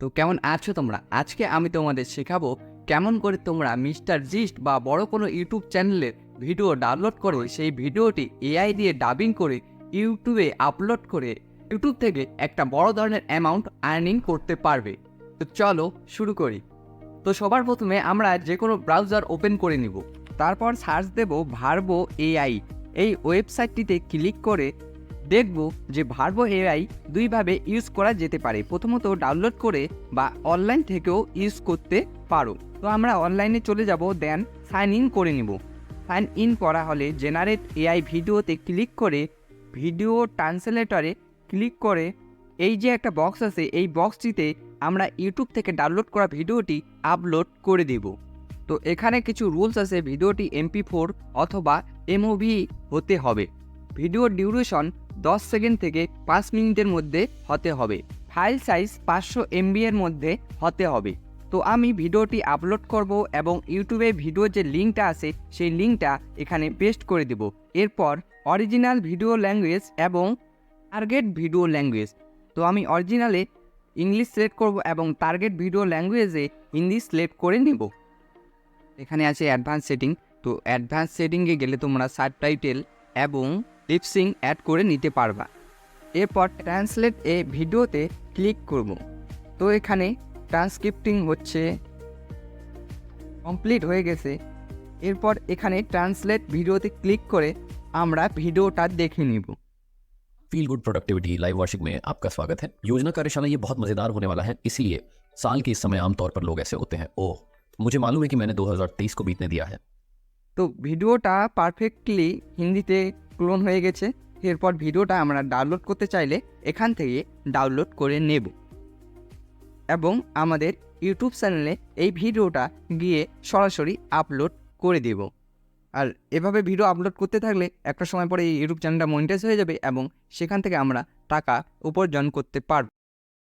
তো কেমন আছো তোমরা? আজকে আমি তোমাদের শেখাবো কেমন করে তোমরা মিস্টার জিস্ট বা বড় কোনো ইউটিউব চ্যানেলের ভিডিও ডাউনলোড করে সেই ভিডিওটি এআই দিয়ে ডাবিং করে ইউটিউবে আপলোড করে ইউটিউব থেকে একটা বড় ধরনের অ্যামাউন্ট আর্নিং করতে পারবে। তো চলো শুরু করি। তো সবার প্রথমে আমরা যে কোনো ব্রাউজার ওপেন করে নিব। তারপর সার্চ দেব ভার্বো এআই। এই ওয়েবসাইটটিতে ক্লিক করে দেখব যে ভার্বো এআই দুইভাবে ইউজ করা যেতে পারে। প্রথমত ডাউনলোড করে বা অনলাইন থেকেও ইউজ করতে পারো। তো আমরা অনলাইনে চলে যাব দেন সাইন ইন করে নিব। সাইন ইন করা হলে জেনারেট এআই ভিডিওতে ক্লিক করে ভিডিও ট্রান্সলেটরে ক্লিক করে এই যে একটা বক্স আছে, এই বক্সটিতে আমরা ইউটিউব থেকে ডাউনলোড করা ভিডিওটি আপলোড করে দেব। তো এখানে কিছু রুলস আছে, ভিডিওটি এমপি ফোর অথবা এমওভি হতে হবে। ভিডিও ডিউরেশন দশ সেকেন্ড থেকে পাঁচ মিনিটের মধ্যে হতে হবে। ফাইল সাইজ পাঁচশো এমবি এর মধ্যে হতে হবে। তো আমি ভিডিওটি আপলোড করব এবং ইউটিউবে ভিডিও যে লিঙ্কটা আছে, সেই লিঙ্কটা এখানে পেস্ট করে দেব। এরপর অরিজিনাল ভিডিও ল্যাঙ্গুয়েজ এবং টার্গেট ভিডিও ল্যাঙ্গুয়েজ। তো আমি অরিজিনালে ইংলিশ সিলেক্ট করব এবং টার্গেট ভিডিও ল্যাঙ্গুয়েজে হিন্দি সিলেক্ট করে নেব। এখানে আছে অ্যাডভান্স সেটিং। তো অ্যাডভান্স সেটিংয়ে গেলে তোমরা সাবটাইটেল এবং লিপসিং অ্যাড করে নিতে পারবা এরপর ট্রান্সলেট এ ভিডিওতে ক্লিক করব তো এখানে ট্রান্সক্রিপ্টিং হচ্ছে কমপ্লিট হয়ে গেছে এরপর এখানে ট্রান্সলেট ভিডিওতে ক্লিক করে আমরা ভিডিওটা দেখে নিব फील गुड प्रोडक्टिविटी लाइव वार्षिक में आपका स्वागत है योजना कार्यशाला ये बहुत मज़ेदार होने वाला है इसलिए साल के इस समय आमतौर पर लोग ऐसे होते हैं ओह मुझे मालूम है कि मैंने 2023 को बीतने दिया है তো ভিডিওটা পারফেক্টলি হিন্দিতে ক্লোন হয়ে গেছে। এরপর ভিডিওটা আমরা ডাউনলোড করতে চাইলে এখান থেকে ডাউনলোড করে নেব। এবং আমাদের ইউটিউব চ্যানেলে এই ভিডিওটা গিয়ে সরাসরি আপলোড করে দেব। আর এভাবে ভিডিও আপলোড করতে থাকলে একটা সময় পরে এই ইউটিউব চ্যানেলটা মনিটাইজ হয়ে যাবে এবং সেখান থেকে আমরা টাকা উপার্জন করতে পারব।